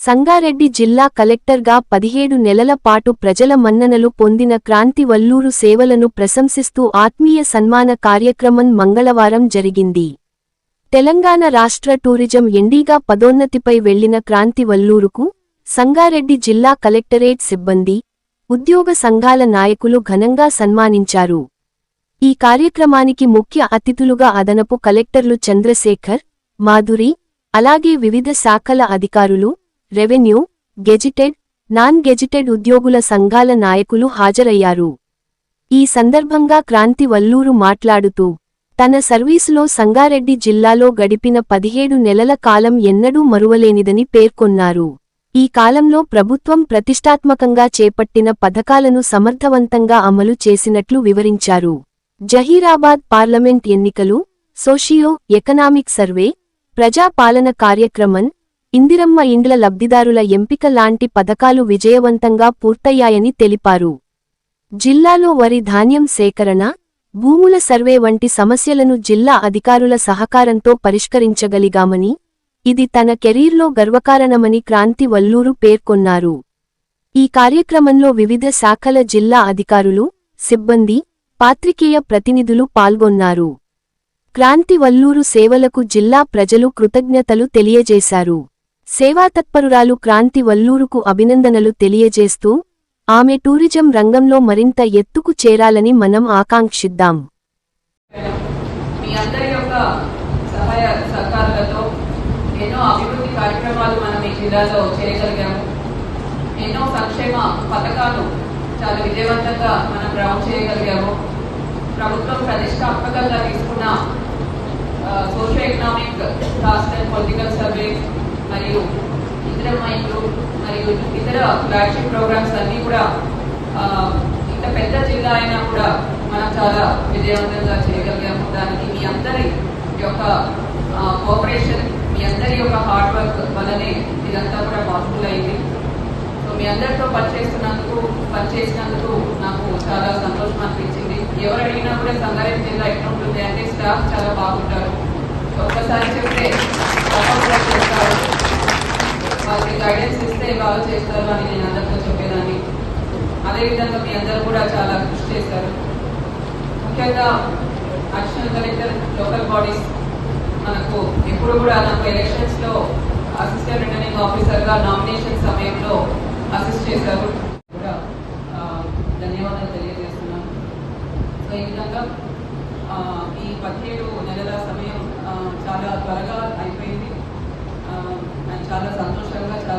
సంగారెడ్డి జిల్లా కలెక్టర్గా పదిహేడు నెలల పాటు ప్రజల మన్ననలు పొందిన క్రాంతి వల్లూరు సేవలను ప్రశంసిస్తూ ఆత్మీయ సన్మాన కార్యక్రమం మంగళవారం జరిగింది. తెలంగాణ రాష్ట్ర టూరిజం ఎండీగా పదోన్నతిపై వెళ్ళిన క్రాంతి వల్లూరుకు సంగారెడ్డి జిల్లా కలెక్టరేట్ సిబ్బంది ఉద్యోగ సంఘాల నాయకులు ఘనంగా సన్మానించారు. ఈ కార్యక్రమానికి ముఖ్య అతిథులుగా అదనపు కలెక్టర్లు చంద్రశేఖర్ మాధురి అలాగే వివిధ శాఖల అధికారులు రెవెన్యూ గెజిటెడ్ నాన్ గెజిటెడ్ ఉద్యోగుల సంఘాల నాయకులు హాజరయ్యారు. ఈ సందర్భంగా క్రాంతి వల్లూరు మాట్లాడుతూ తన సర్వీసులో సంగారెడ్డి జిల్లాలో గడిపిన పదిహేడు నెలల కాలం ఎన్నడూ మరువలేనిదని పేర్కొన్నారు. ఈ కాలంలో ప్రభుత్వం ప్రతిష్టాత్మకంగా చేపట్టిన పథకాలను సమర్థవంతంగా అమలు చేసినట్లు వివరించారు. జహీరాబాద్ పార్లమెంట్ ఎన్నికలు సోషియో ఎకనామిక్ సర్వే ప్రజాపాలన కార్యక్రమం ఇందిరమ్మ ఇండ్ల లబ్ధిదారుల ఎంపిక లాంటి పథకాలు విజయవంతంగా పూర్తయ్యాయని తెలిపారు. జిల్లాలో వరి ధాన్యం సేకరణ భూముల సర్వే వంటి సమస్యలను జిల్లా అధికారుల సహకారంతో పరిష్కరించగలిగామని ఇది తన కెరీర్లో గర్వకారణమని క్రాంతి వల్లూరు పేర్కొన్నారు. ఈ కార్యక్రమంలో వివిధ శాఖల జిల్లా అధికారులు సిబ్బంది పాత్రికేయ ప్రతినిధులు పాల్గొన్నారు. క్రాంతి వల్లూరు సేవలకు జిల్లా ప్రజలు కృతజ్ఞతలు తెలియజేశారు. సేవాతత్పరురాలు క్రాంతి వల్లూరుకు అభినందనలు తెలియజేస్తూ ఆమె టూరిజం రంగంలో మరింత ఎత్తుకు చేరాలని మనం ఆకాంక్షిద్దాం. మీ అందరి యొక్క సహాయ సహకారాలతో ఎన్నో అభివృద్ధి కార్యక్రమాలు మనం ఈ జిల్లాలో చేయగలిగాము ఎన్నో సంక్షేమ పథకాలు చాలా విజయవంతంగా మనం రౌండ్ చేయగలిగాము. ప్రభుత్వం ప్రతిష్టాత్మకంగా తీసుకున్న socio economic caste and political survey మరియు ఇతర మైండ్లు మరియు ఇతర ఫ్లాగ్షిప్ ప్రోగ్రామ్స్ అన్నీ కూడా ఇంత పెద్ద జిల్లా అయినా కూడా మనం చాలా విజయవంతంగా చేయగలిగాము. దానికి మీ అందరి యొక్క కోఆపరేషన్ మీ అందరి యొక్క హార్డ్ వర్క్ వల్లనే ఇదంతా కూడా పాసిబుల్ అయింది. సో మీ అందరితో పనిచేస్తున్నందుకు పనిచేసినందుకు నాకు చాలా సంతోషం అనిపించింది. ఎవరు అడిగినా కూడా సంగారెడ్డి జిల్లా ఎట్లా ఉంటుంది అంటే స్టాఫ్ చాలా బాగుంటారు. ఒక్కసారి చెప్తే తప్పకుండా చేస్తారు. వాళ్ళకి గైడెన్స్ ఇస్తే బాగా చేస్తారు అని నేను అందరితో చెప్పేదాన్ని. అదేవిధంగా మీ అందరూ కూడా చాలా కృషి చేస్తారు ముఖ్యంగా అడిషనల్ కలెక్టర్ లోకల్ బాడీస్ మనకు ఎప్పుడు కూడా నాకు ఎలక్షన్స్లో అసిస్టెంట్ రిటర్నింగ్ ఆఫీసర్గా నామినేషన్ సమయంలో అసిస్ట్ చేశారు. కూడా ధన్యవాదాలు తెలియజేస్తున్నాను. సో ఈ విధంగా ఈ పదిహేడు నెలల సమయం చాలా త్వరగా అయిపోయింది. చాలా సంతోషంగా చాలా